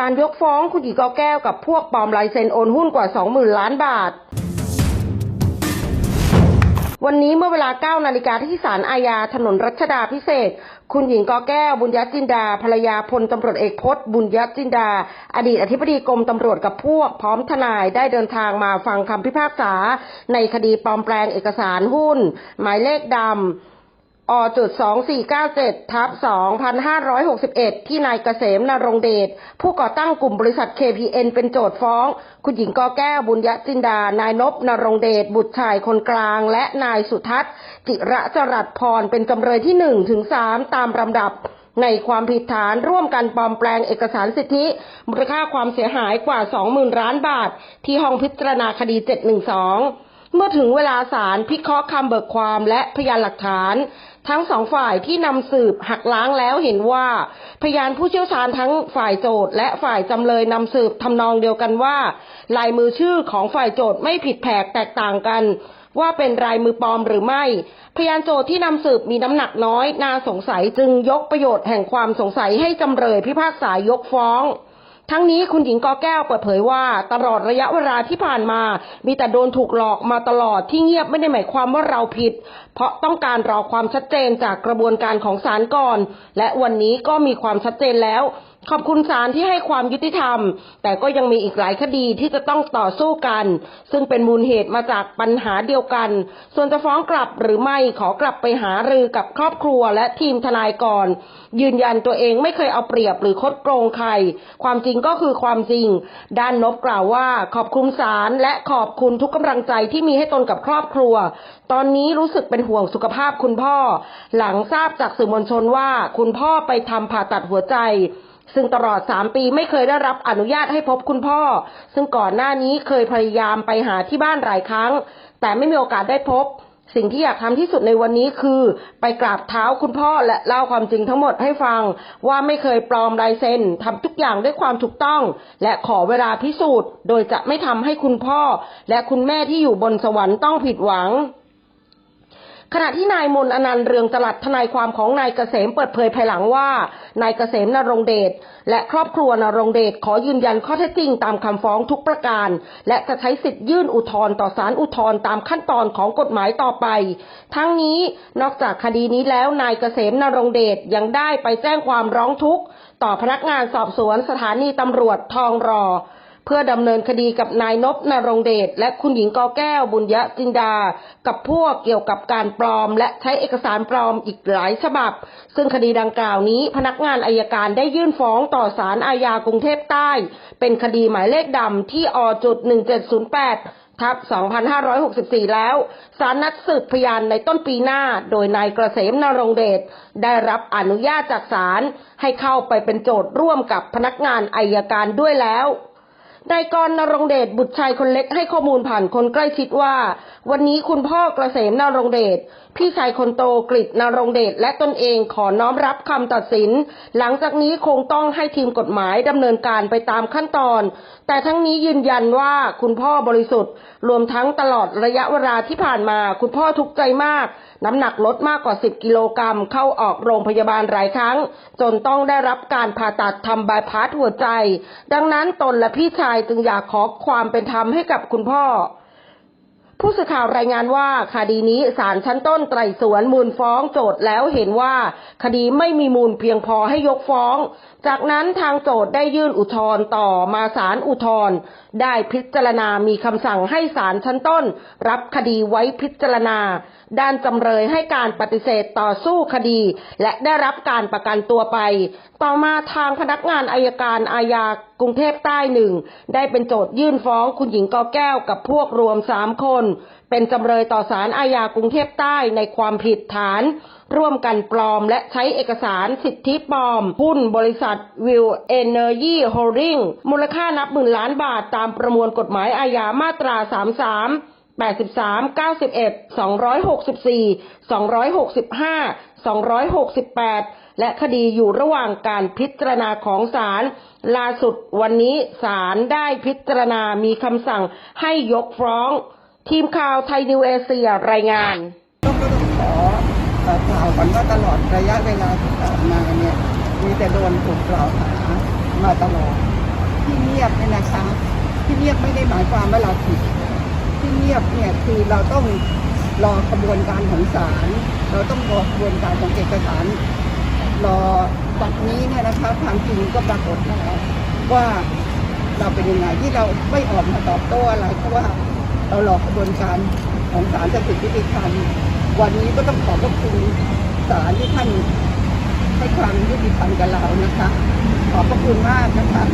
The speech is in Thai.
การยกฟ้องคุณหญิงกอแก้วกับพวกปลอมลายเซ็นโอนหุ้นกว่า 20,000 ล้านบาท วันนี้เมื่อเวลา 9 นาฬิกาที่ศาลอาญาถนนรัชดาพิเศษ คุณหญิงกอแก้วบุญยจินดา ภรรยาพลตำรวจเอกพจน์ บุญยจินดา อดีตอธิบดีกรมตำรวจกับพวกพร้อมทนายได้เดินทางมาฟังคำพิพากษา ในคดีปลอมแปลงเอกสารหุ้น หมายเลขดำ อจุด2497ทับ2561 ที่นายเกษมนรงเดช ผู้ก่อตั้งกลุ่มบริษัท KPN เป็นโจทฟ้อง คุณหญิงกอแก้วบุญยจินดา นายนบนรงเดช บุตรชายคนกลาง และนายสุทัศน์จิระจรัสพร เป็นจำเลยที่1ถึง3ตามลำดับในความผิดฐานร่วมกันปลอมแปลงเอกสารสิทธิ มูลค่าความเสียหายกว่า 20,000ล้านบาท ที่ห้องพิจารณาคดี 712 เมื่อถึงเวลาศาลพิเคราะห์คำเบิกความและพยานหลักฐาน ทั้งสองฝ่ายที่นำสืบหักล้างแล้วเห็นว่า พยานผู้เชี่ยวชาญทั้งฝ่ายโจทย์และฝ่ายจำเลยนำสืบทำนองเดียวกันว่า ลายมือชื่อของฝ่ายโจทย์ไม่ผิดแผกแตกต่างกัน ว่าเป็นลายมือปลอมหรือไม่ พยานโจทย์ที่นำสืบมีน้ำหนักน้อยน่าสงสัยจึงยกประโยชน์แห่งความสงสัยให้จำเลยพิพากษายกฟ้อง ทั้งนี้คุณหญิงกอแก้วเปิดเผยว่า ตลอดระยะเวลาที่ผ่านมา มีแต่โดนถูกหลอกมาตลอดที่เงียบไม่ได้หมายความว่าเราผิด เพราะต้องการรอความชัดเจนจากกระบวนการของศาลก่อน และวันนี้ก็มีความชัดเจนแล้ว ขอบคุณศาลที่ให้ความยุติธรรม แต่ก็ยังมีอีกหลายคดีที่จะต้องต่อสู้กัน ซึ่งเป็นมูลเหตุมาจากปัญหาเดียวกัน ส่วนจะฟ้องกลับหรือไม่ขอกลับไปหารือกับครอบครัวและทีมทนายก่อน ยืนยันตัวเองไม่เคยเอาเปรียบหรือคดโกงใคร ความจริงก็คือความจริง ด้านนบกล่าวว่า ขอบคุณศาลและขอบคุณทุกกำลังใจที่มีให้ตนกับครอบครัว ตอนนี้รู้สึกเป็นห่วงสุขภาพคุณพ่อ หลังทราบจากสื่อมวลชนว่าคุณพ่อไปทำผ่าตัดหัวใจ ซึ่งตลอด 3 ปีไม่เคยได้รับอนุญาตให้พบคุณพ่อ ซึ่งก่อนหน้านี้เคยพยายามไปหาที่บ้านหลายครั้ง แต่ไม่มีโอกาสได้พบ สิ่งที่อยากทำที่สุดในวันนี้คือ ไปกราบเท้าคุณพ่อและเล่าความจริงทั้งหมดให้ฟัง ว่าไม่เคยปลอมลายเซ็นทำทุกอย่างด้วยความถูกต้อง และขอเวลาพิสูจน์ โดยจะไม่ทำให้คุณพ่อ และคุณแม่ที่อยู่บนสวรรค์ต้องผิดหวัง ขณะที่นายมนอนันต์เรืองจลัดทนายความของนายเกษมเปิดเผยภายหลังว่านายเกษมนรงเดชและครอบครัวนรงเดชขอยืนยันข้อเท็จจริงตามคำฟ้องทุกประการ และจะใช้สิทธิ์ยื่นอุทธรณ์ต่อศาลอุทธรณ์ตามขั้นตอนของกฎหมายต่อไป ทั้งนี้นอกจากคดีนี้แล้วนายเกษมนรงเดชยังได้ไปแจ้งความร้องทุกข์ต่อพนักงานสอบสวนสถานีตำรวจทองรอ พื่อดำเนินคดีกับนายนบนรงเดชและคุณหญิงกอแก้วบุญยะจินดา กับพวกเกี่ยวกับการปลอม และใช้เอกสารปลอมอีกหลายฉบับ ซึ่งคดีดังกล่าวนี้ พนักงานอายการได้ยื่นฟ้องต่อศาลอาญากรุงเทพใต้ เป็นคดีหมายเลขดำที่อจุด1708ทับ2564 แล้วศาลนัดสืบพยานในต้นปีหน้า โดยนายเกษมนรงเดช ได้รับอนุญาตจากศาลให้เข้าไปเป็นโจทย์ร่วมกับพนักงานอายการด้วยแล้ว นายกรนรงเดชบุตรชายคนเล็กให้ข้อมูลผ่านคนใกล้ชิดว่า วันนี้คุณพ่อกเกษมนรงเดชพี่ชายคนโตกฤษนรงเดชและตนเองขอน้อมรับคำตัดสิน หลังจากนี้คงต้องให้ทีมกฎหมายดำเนินการไปตามขั้นตอน แต่ทั้งนี้ยืนยันว่าคุณพ่อบริสุทธิ์ รวมทั้งตลอดระยะเวลาที่ผ่านมา คุณพ่อทุกข์ใจมาก น้ำหนักลดมากกว่า 10 กิโลกรัมเข้าออกโรงพยาบาลหลายครั้ง จนต้องได้รับการผ่าตัดทำบายพาสหัวใจ ดังนั้นตนและพี่ชายจึงอยากขอความเป็นธรรมให้กับคุณพ่อ ผู้สื่อข่าวรายงานว่าคดีนี้ศาลชั้นต้นไตร่สวนมูลฟ้องโจทย์แล้วเห็นว่า คดีไม่มีมูลเพียงพอให้ยกฟ้อง จากนั้นทางโจทย์ได้ยื่นอุทธรณ์ต่อมาศาลอุทธรณ์ได้พิจารณามีคำสั่งให้ศาลชั้นต้น รับคดีไว้พิจารณา ด้านจำเลยให้การปฏิเสธต่อสู้คดี และได้รับการประกันตัวไป ต่อมาทางพนักงานอายการอาญากรุงเทพใต้หนึ่งได้เป็นโจทยื่นฟ้องคุณหญิงกอแก้วกับพวกรวมสามคนเป็นจำเลยต่อศาลอาญากรุงเทพใต้ในความผิดฐาน ร่วมกันปลอมและใช้เอกสารสิทธิปลอม หุ้นบริษัทวิวเอเนอร์ยีโฮลดิ้งมูลค่านับหมื่นล้านบาทตามประมวลกฎหมายอาญามาตรา 33 83 91 264 265 268 และคดีอยู่ระหว่างการพิจารณาของศาลล่าสุดวันนี้ศาลได้พิจารณามีคำสั่งให้ยกฟ้อง ทีมข่าวไทยนิวเอเชียรายงาน ก็ต้องขอเอ่อกล่าวก่อนว่าตลอดระยะเวลาที่ผ่านมาเนี่ยมีแต่โดนถูกกล่าวหามาตลอดที่เงียบเนี่ยนะคะที่เงียบไม่ได้หมายความว่าเราผิดที่เงียบเนี่ยคือเราต้องรอกระบวนการของศาลเราต้องรอกระบวนการของเอกสารรอจากนี้เนี่ยนะคะความจริงก็ปรากฏแล้วว่าเราเป็นยังไงที่เราไม่ออกมาตอบโต้อะไรเพราะว่า เรารอกระบวนการของศาลจะสิทธิยุติธรรมวันนี้ก็ต้องขอบพระคุณศาลที่ท่านให้ความยุติธรรมกับเรานะคะ ขอบพระคุณมากนะคะ